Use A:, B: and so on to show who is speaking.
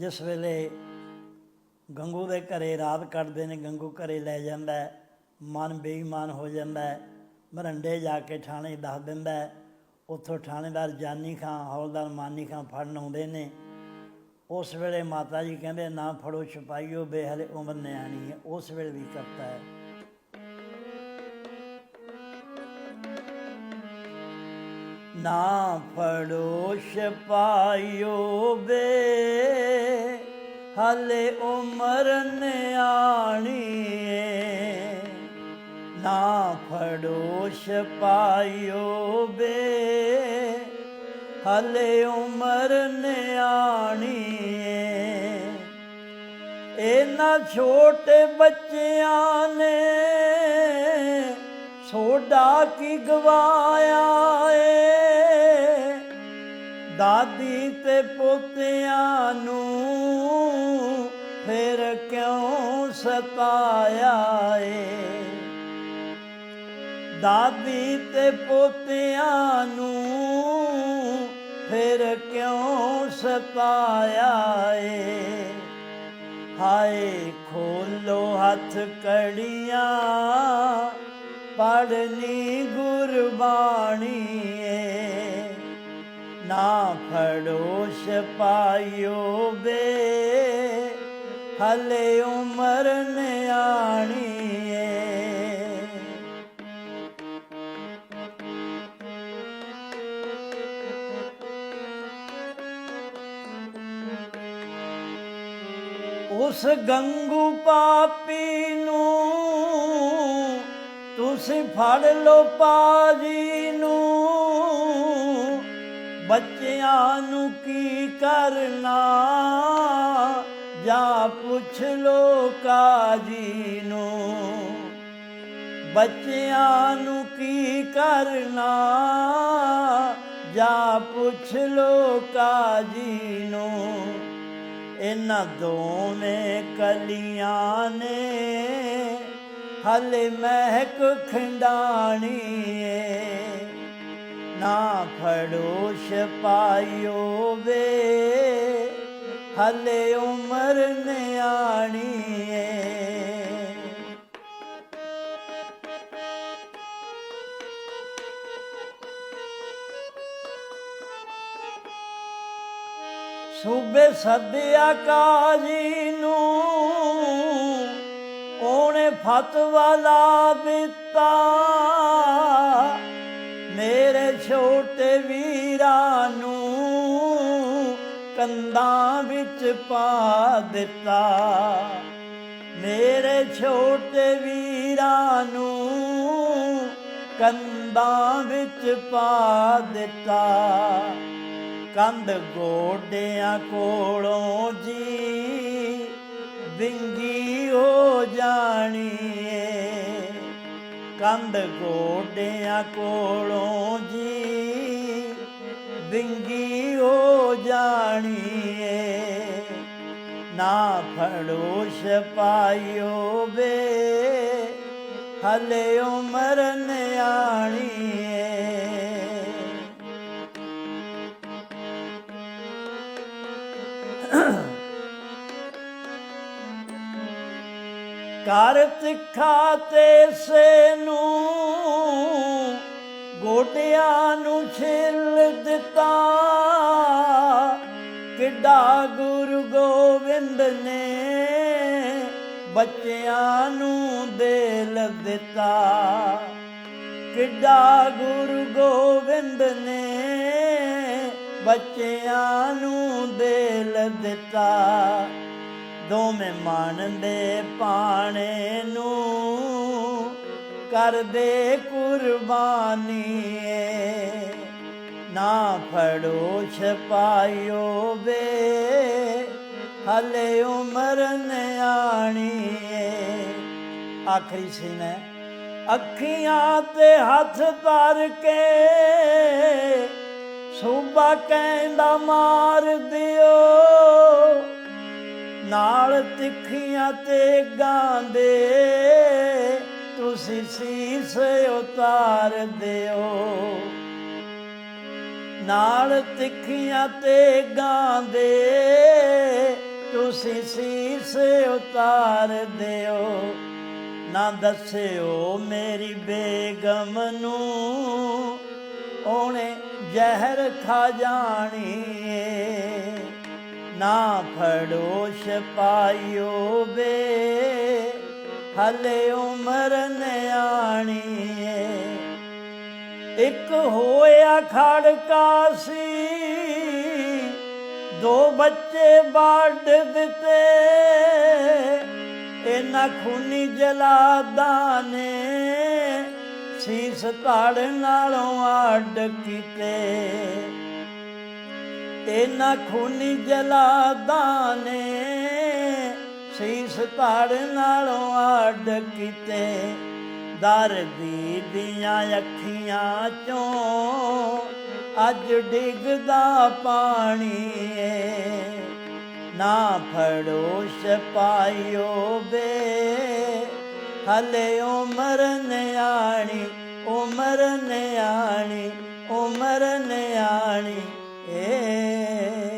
A: ਜਿਸ ਵੇਲੇ ਗੰਗੂ ਦੇ ਘਰੇ ਰਾਤ ਕੱਟਦੇ ਨੇ, ਗੰਗੂ ਘਰੇ ਲੈ ਜਾਂਦਾ ਮਨ ਬੇਈਮਾਨ ਹੋ ਜਾਂਦਾ ਮਰੰਡੇ ਜਾ ਕੇ ਥਾਣੇ ਦੱਸ ਦਿੰਦਾ ਉੱਥੋਂ ਥਾਣੇਦਾਰ ਜਾਨੀ ਖਾਂ, ਹੌਲਦਾਰ ਮਾਨੀ ਖਾਂ ਫੜਨ ਆਉਂਦੇ ਨੇ। ਉਸ ਵੇਲੇ ਮਾਤਾ ਜੀ ਕਹਿੰਦੇ, ਨਾ ਫੜੋ, ਛਪਾਈਓ ਬੇਹਲੇ ਉਮਰ ਨਿਆਣੀ ਹੈ। ਉਸ ਵੇਲੇ ਵੀ ਕਰਤਾ ਹੈ। ਨਾ ਫੜੋ ਛਪਾਈਓ ਬੇ ਹਲੇ ਉਮਰ ਨਿਆਣੀ ਏ ਨਾ ਫੜੋ ਛਪਾਈਓ ਬੇ ਹਲੇ ਉਮਰ ਨਿਆਣੀ ਏ ਇਹਨਾਂ ਛੋਟੇ ਬੱਚਿਆਂ ਨੇ ਸੋਡਾ ਕੀ ਗਵਾਇਆ ਏ। ਦਾਦੀ ਤੇ ਪੋਤਿਆਂ ਨੂੰ ਫਿਰ ਕਿਉਂ ਸਤਾਇਆ ਏ? ਦਾਦੀ ਤੇ ਪੋਤਿਆਂ ਨੂੰ ਫਿਰ ਕਿਉਂ ਸਤਾਇਆ ਏ? ਹਾਏ, ਖੋਲੋ ਹੱਥ ਕੜੀਆਂ ਪੜਨੀ ਗੁਰਬਾਣੀ ਨਾ ਫੜੋ ਛਪਾਇਓ ਬੇ ਹਲੇ ਉਮਰ ਨਿਆਣੀ ਏ ਉਸ ਗੰਗੂ ਪਾਪੀ ਨੂੰ ਤੁਸੀਂ ਫੜ ਲੋ ਪਾਜੀ ਨੂੰ। ਬੱਚਿਆਂ ਨੂੰ ਕੀ ਕਰਨਾ? ਜਾਂ ਪੁੱਛ ਲੋ ਕਾਜੀ ਨੂੰ। ਬੱਚਿਆਂ ਨੂੰ ਕੀ ਕਰਨਾ? ਜਾਂ ਪੁੱਛ ਲੋ ਕਾਜੀ ਨੂੰ। ਇਹਨਾਂ ਦੋਵੇਂ ਕਲੀਆਂ ਨੇ। ਹਲੇ ਮਹਿਕ ਖੰਡਾਣੀ ਏ ਨਾ ਫੜੋ ਛਪਾਇਓ ਵੇ। ਹਲੇ ਉਮਰ ਨਿਆਣੀ ਏ ਸੂਬੇ ਸੱਦਿਆ ਕਾਜੀ ਨੂੰ। ਉਹਨੇ ਫਤਵਾ ਲਾ ਦਿੱਤਾ। ਮੇਰੇ ਛੋਟੇ ਵੀਰਾਂ ਨੂੰ ਕੰਦਾਂ ਵਿੱਚ ਪਾ ਦਿੱਤਾ। ਮੇਰੇ ਛੋਟੇ ਵੀਰਾਂ ਨੂੰ ਕੰਦਾਂ ਵਿੱਚ ਪਾ ਦਿੱਤਾ। ਕੰਧ ਗੋਡਿਆਂ ਕੋਲੋਂ ਜੀ ਵਿੰਗੀ ਹੋ ਜਾਣੀ ਕੰਧ ਗੋਡਿਆਂ ਕੋਲੋਂ ਜੀ। ਵਿੰਗੀ ਹੋ ਜਾਣੀ ਏ ਨਾ ਫੜੋ ਛਪਾਇਓ ਵੇ। ਹਲੇ ਉਮਰ ਨਿਆਣੀ ਏ ਕਰ ਤਿੱਖਾ ਤੇ ਸੇ ਨੂੰ ਗੋਡਿਆਂ ਨੂੰ ਛਿੱਲ ਦਿੱਤਾ। ਕਿੱਡਾ ਗੁਰੂ ਗੋਬਿੰਦ ਨੇ ਬੱਚਿਆਂ ਨੂੰ ਦੇਲ ਦਿੱਤਾ। ਕਿੱਡਾ ਗੁਰੂ ਗੋਬਿੰਦ ਨੇ ਬੱਚਿਆਂ ਨੂੰ ਦੇਲ ਦਿੱਤਾ। ਦੋਵੇਂ ਮਨ ਪਾਣੇ ਨੂੰ ਕਰਦੇ ਕੁਰਬਾਨੀ ਏ। ਨਾ ਫੜੋ ਛਪਾਇਓ ਵੇ, ਹਲੇ ਉਮਰ ਨਿਆਣੀ ਏ। ਆਖਰੀ ਸੀਨ ਹੈ, ਅੱਖੀਆਂ ਤੇ ਹੱਥ ਧਰ ਕੇ ਸੂਬਾ ਕਹਿੰਦਾ ਮਾਰ ਦਿਓ। ਨਾਲ ਤਿੱਖੀਆਂ ਤੇ ਗਾਂਦੇ, ਤੁਸੀਂ ਸੀਸ ਉਤਾਰ ਦਿਓ। ਨਾਲ ਤਿੱਖੀਆਂ ਤੇ ਗਾਂਦੇ, ਤੁਸੀਂ ਸੀਸ ਉਤਾਰ ਦਿਓ। ਨਾ ਦੱਸਿਓ ਮੇਰੀ ਬੇਗਮ ਨੂੰ, ਉਹਨੇ ਜ਼ਹਿਰ ਖਾ ਜਾਣੀ ਏ। ਨਾ ਫੜੋ ਛਪਾਇਓ ਵੇ। ਹਲੇ ਉਮਰ ਨਿਆਣੀ ਏ ਇੱਕ ਹੋਇਆ ਖੜਕਾ ਸੀ। ਦੋ ਬੱਚੇ ਵੱਢ ਦਿੱਤੇ। ਇਹਨਾਂ ਖੂਨੀ ਜਲਾਦਾਂ ਨੇ ਸੀਸ ਧੜ ਨਾਲੋਂ ਅੱਡ ਕੀਤੇ। ਨਾ ਖੂਨੀ ਜਲਾਦਾਂ ਨੇ। ਸੀਸ ਧੜ ਨਾਲੋਂ ਅੱਡ ਕੀਤੇ। ਦਰਦੀ ਦੀਆਂ ਅੱਖੀਆਂ ਚੋਂ ਅੱਜ ਡਿੱਗਦਾ ਪਾਣੀ ਏ। ਨਾ ਫੜੋ ਛਪਾਇਓ ਬੇ ਹਲੇ ਉਮਰ ਨਿਆਣੀ ਉਮਰ ਨਿਆਣੀ ਉਮਰ ਨਿਆਣੀ। Yeah.